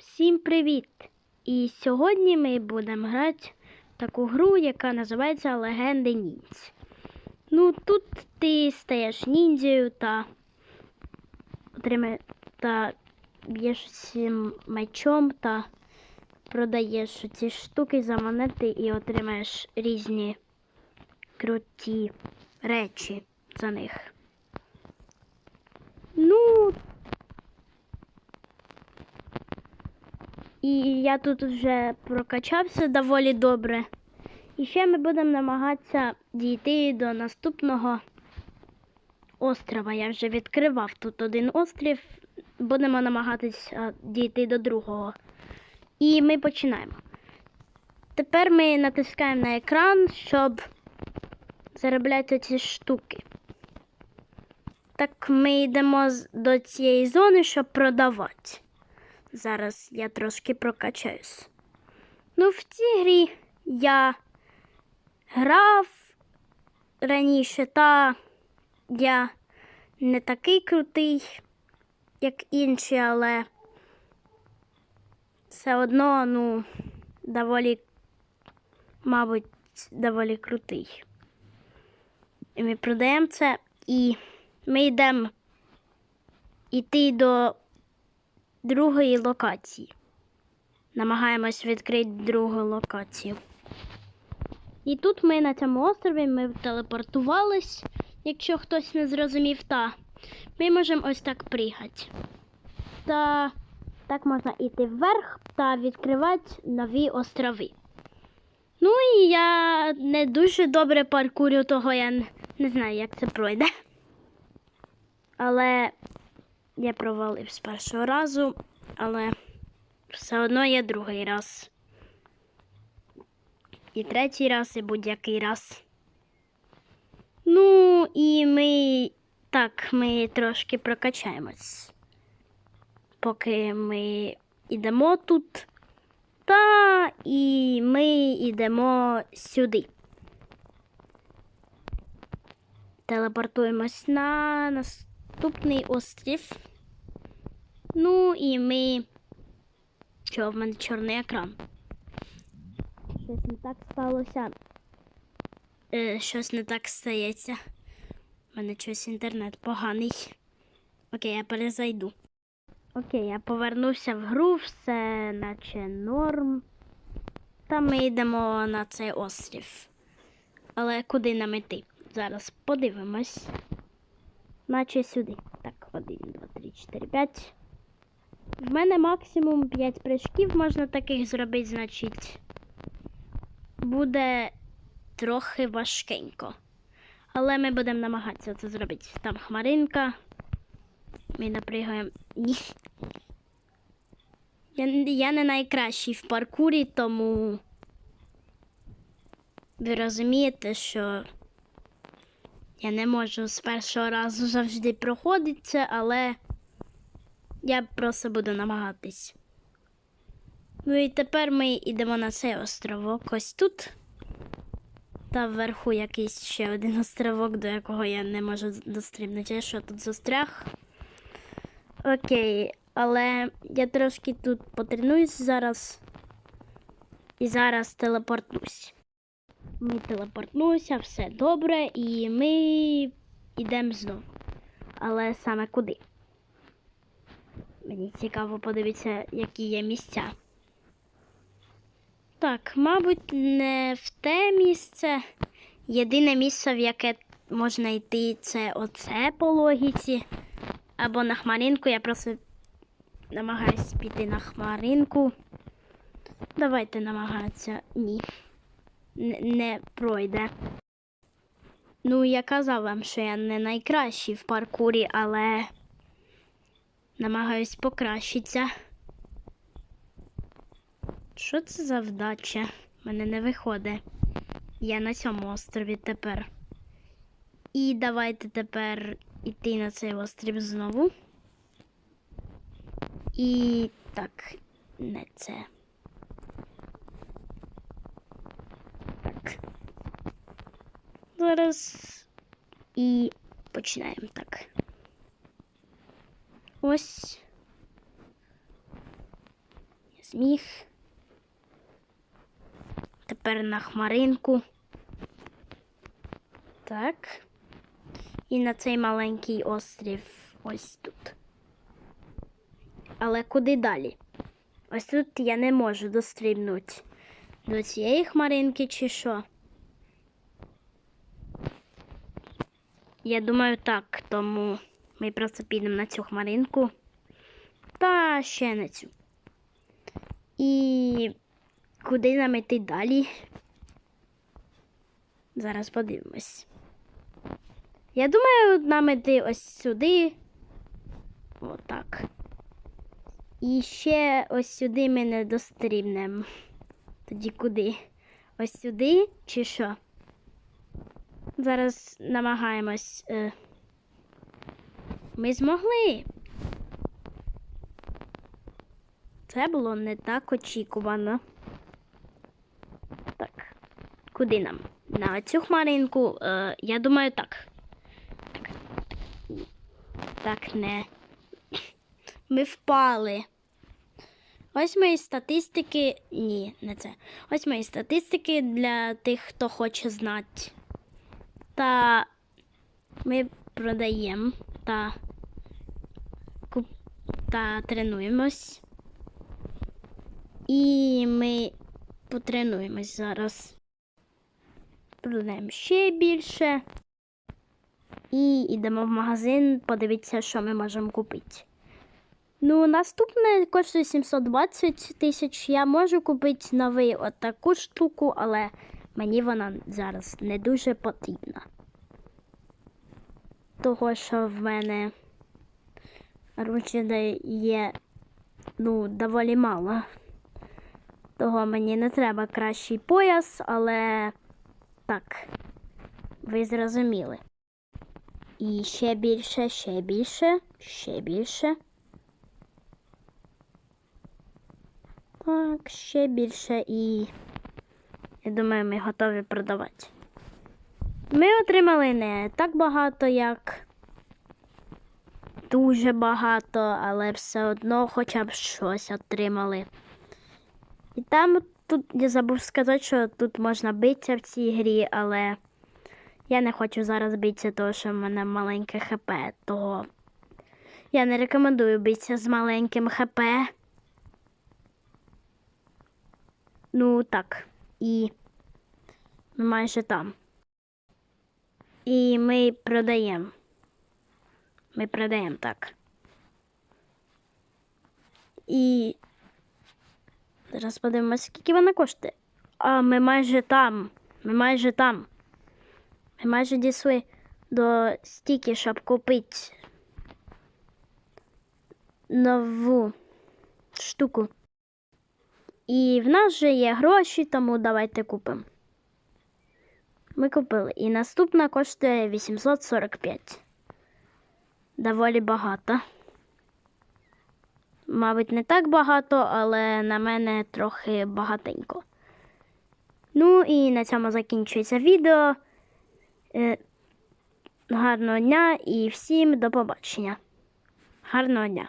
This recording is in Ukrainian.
Всім привіт! І сьогодні ми будемо грати в таку гру, яка називається Легенди ніндзь. Ну, тут ти стаєш ніндзею та отримає, та б'єш мечом та продаєш ці штуки за монети і отримаєш різні круті речі за них. Ну, І я тут вже прокачався доволі добре. І ще ми будемо намагатися дійти до наступного острова. Я вже відкривав тут один острів. Будемо намагатися дійти до другого. І ми починаємо. Тепер ми натискаємо на екран, щоб заробляти ці штуки. Так ми йдемо до цієї зони, щоб продавати. Зараз я трошки прокачаюсь. Ну, в цій грі я грав раніше, та я не такий крутий, як інші, але все одно, ну, доволі, мабуть, доволі крутий. І ми продаємо це, і ми йдемо йти до другої локації. Намагаємось відкрити другу локацію. І тут ми на цьому острові ми телепортувались, якщо хтось не зрозумів, та ми можемо ось так пригати. Та так можна йти вверх та відкривати нові острови. Ну і я не дуже добре паркурю, того я не знаю, як це пройде. Але я провалив з першого разу, але все одно є другий раз. І третій раз, і будь-який раз. Ну, і ми так, ми трошки прокачаємось. Поки ми йдемо тут, та і ми йдемо сюди. Телепортуємось на наступний острів. Ну і ми. Чого в мене чорний екран? Щось не так сталося. Е, щось не так стається. У мене щось інтернет поганий. Окей, я перезайду. Окей, я повернувся в гру, все наче норм. Та ми йдемо на цей острів. Але куди нам іти? Зараз подивимось. Наче сюди. Так, один, два, три, чотири, п'ять. В мене максимум 5 прыжків можна таких зробити, значить, буде трохи важкенько. Але ми будемо намагатися це зробити. Там хмаринка. Ми напригаємо. Ні. Я, я не найкращий в паркурі, тому ви розумієте, що я не можу з першого разу завжди проходити але я просто буду намагатись. Ну і тепер ми йдемо на цей островок ось тут. Та вверху якийсь ще один островок, до якого я не можу дострібнути. Я що тут застряг? Окей, але я трошки тут потренуюсь зараз. І зараз телепортнусь. Ми телепортнулися, все добре, і ми йдемо знову. Але саме куди? Мені цікаво подивитися, які є місця. Так, мабуть, не в те місце. Єдине місце, в яке можна йти, це оце по логіці. Або на хмаринку. Я просто намагаюсь піти на хмаринку. Давайте намагатися. Ні. Н- не пройде. Ну, я казав вам, що я не найкращий в паркурі, але намагаюсь покращитися. Що це за вдача? Мене не виходить. Я на цьому острові тепер. І давайте тепер іти на цей острів знову. І так, не це. Так. Зараз і починаємо так. Ось. сміх. Тепер на хмаринку. Так. І на цей маленький острів ось тут. Але куди далі? Ось тут я не можу дострібнути до цієї хмаринки чи що. Я думаю, так, тому ми просто підемо на цю хмаринку та ще на цю. І куди нам іти далі? Зараз подивимось. Я думаю, нам іти ось сюди. Отак. І ще ось сюди ми не дострібнемо. Тоді куди? Ось сюди чи що? Зараз намагаємось. Е... Ми змогли. Це було не так очікувано. Так. Куди нам? На цю хмаринку, е, я думаю, так. Так. Так, не. Ми впали. Ось мої статистики. Ні, не це. Ось мої статистики для тих, хто хоче знати. Та ми продаємо та. Та тренуємось. І ми потренуємось зараз. Продаємо ще більше. І йдемо в магазин, подивитися, що ми можемо купити. Ну, наступне коштує 720 тисяч. Я можу купити новий отаку штуку, але мені вона зараз не дуже потрібна. Того, що в мене ручки є ну, доволі мало. Того мені не треба кращий пояс, але так, ви зрозуміли. І ще більше, ще більше, ще більше. Так, ще більше і я думаю, ми готові продавати. Ми отримали не так багато, як дуже багато, але все одно хоча б щось отримали. І там тут я забув сказати, що тут можна битися в цій грі, але я не хочу зараз битися, тому що в мене маленьке ХП, того я не рекомендую битися з маленьким ХП. Ну так, і майже там. І ми продаємо. Ми продаємо так. І зараз подивимося, скільки вона коштує. А ми майже там. Ми майже там. Ми майже дійшли до стільки, щоб купити нову штуку. І в нас вже є гроші, тому давайте купимо. Ми купили. І наступна коштує 845. Доволі багато. Мабуть, не так багато, але на мене трохи багатенько. Ну і на цьому закінчується відео. Е, Гарного дня і всім до побачення. Гарного дня!